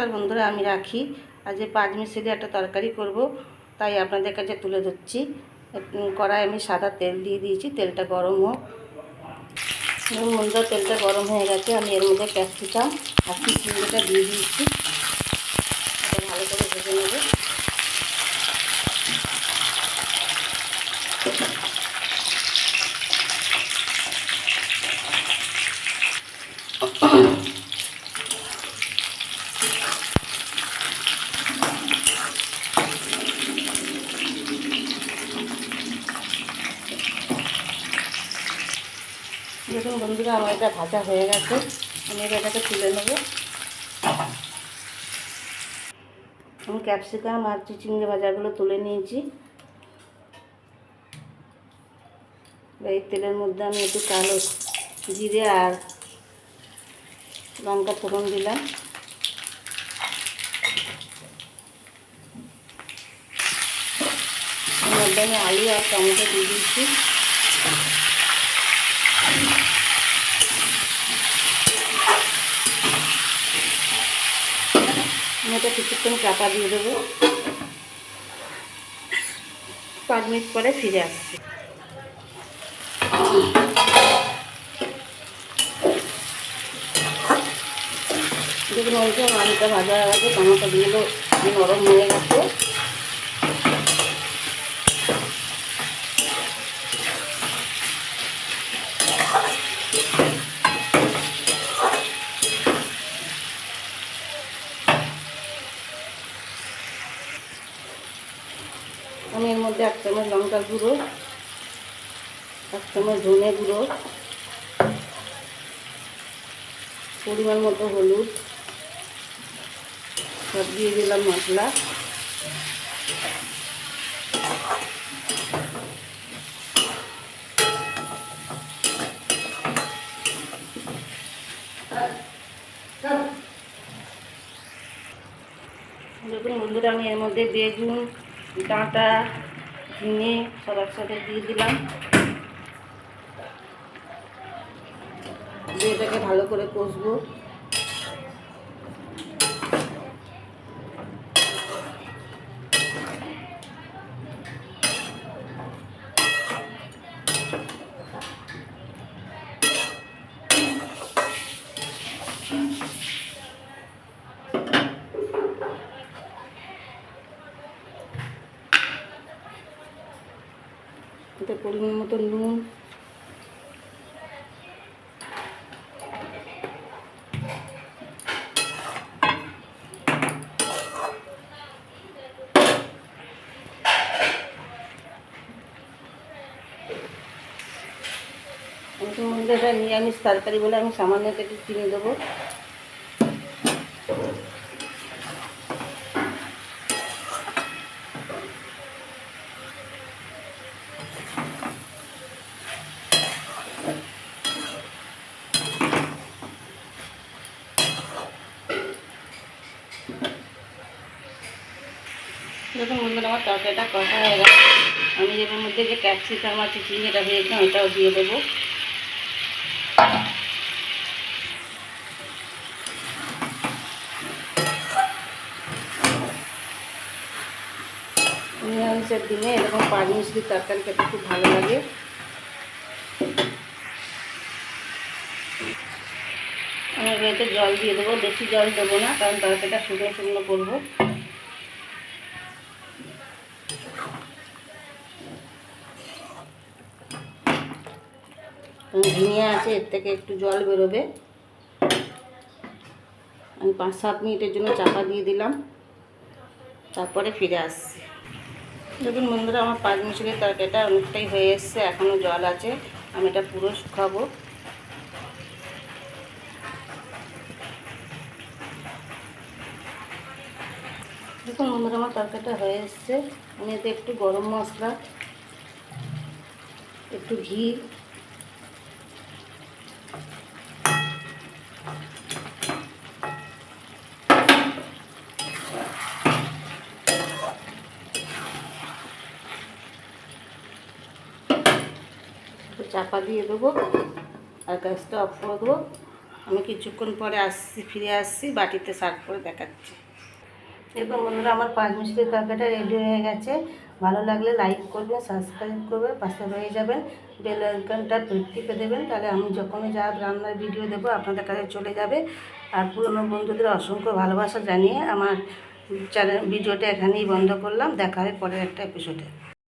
নমস্কার বন্ধুরা, আমি রাখি। আজ পাঁচ মিশিয়ে একটা তরকারি করব, তাই আপনাদের কাছে তুলে ধরছি। কড়াই আমি সাদা তেল দিয়ে দিয়েছি, তেলটা গরম হোক। বন্ধুরা তেলটা গরম হয়ে গেছে, আমি এর মধ্যে ক্যাপসিকাম আর চিচিংটা দিয়ে দিয়েছি। ভালো করে ভেজে নেব। দেখুন, বন্ধুরা, আমার এটা ভাজা হয়ে গেছে। আমি এটাকে তুলে নেব। আমি ক্যাপসিকাম আর চিচিঙ্গে ভাজাগুলো তুলে নিয়েছি। এই তেলের মধ্যে আমি একটু কালো জিরে আর লঙ্কা ফোড়ন দিলাম। আলু আর টমেটো দিয়ে দিয়েছি। এটা কিছুক্ষণ চাপা দিয়ে দেবো। পাঁচ মিনিট পরে ফিরে আসছি। দেখুন ওইটা আলুটা ভাজা গেছে দিয়ে দিয়ে নরম হয়ে গেছে আমি এর মধ্যে এক চামচ লঙ্কার গুঁড়ো, এক চামচ ধনে গুঁড়ো, পরিমাণ মতো হলুদ, সব দিয়ে দিলাম মশলা। দেখুন বন্ধুরা, আমি এর মধ্যে বেগুন, ডাঁটা ঝিঙে সব একসাথে দিয়ে দিলাম। দিয়ে এটাকে ভালো করে কষবো। এতে পরিমাণ মতো নুন। নিরামিষ তরকারি বলে আমি সামান্য একটু চিনি দেবো। দেখুন বন্ধুরা, আমার তরকারিটা কষা হয়ে গেছে আমি এর মধ্যে যে ক্যাপসিকাম আছে চিনিটা ভেজেছিলাম ওটাও দিয়ে দেবো। নিরামিষের দিনে এরকম পাঁচ মিশরি তরকারি খেতে খুব ভালো লাগে। আমি এবারে জল দিয়ে দেবো, বেশি জল দেবো না, কারণ তরকারিটা শুকনো শুকনো করব। ঝিঙে আছে, এর থেকে একটু জল বেরোবে। আমি পাঁচ, সাত মিনিটের জন্য চাপা দিয়ে দিলাম। তারপরে ফিরে আসছি। দেখুন বন্ধুরা, আমার পাঁচ মিশরের তরকারিটা অনেকটাই হয়ে এসছে, এখনও জল আছে। আমি এটা পুরো শুকাবো। দেখুন বন্ধুরা, আমার তরকারিটা হয়ে এসছে। আমি এতে একটু গরম মশলা, একটু ঘি একটু চাপা দিয়ে দেবো, আর গ্যাসটা অফ করে দেবো। আমি কিছুক্ষণ পরে আসছি, ফিরে আসছি, বাটিতে সার্ভ করে দেখাচ্ছি। দেখুন বন্ধুরা, আমার পাঁচ মিষ্টির তরকারিটা রেডি হয়ে গেছে। ভালো লাগলে লাইক করবেন সাবস্ক্রাইব করবেন, পাশে রয়ে যাবেন। বেল আইকনটা টিপে দেবেন, তাহলে আমি যখনই যা রান্নার ভিডিও দেবো, আপনাদের কাছে চলে যাবে। আর পুরনো বন্ধুদের অসংখ্য ভালোবাসা জানিয়ে আমার চ্যানেল ভিডিওটা এখানেই বন্ধ করলাম। দেখা হয় পরের একটা এপিসোডে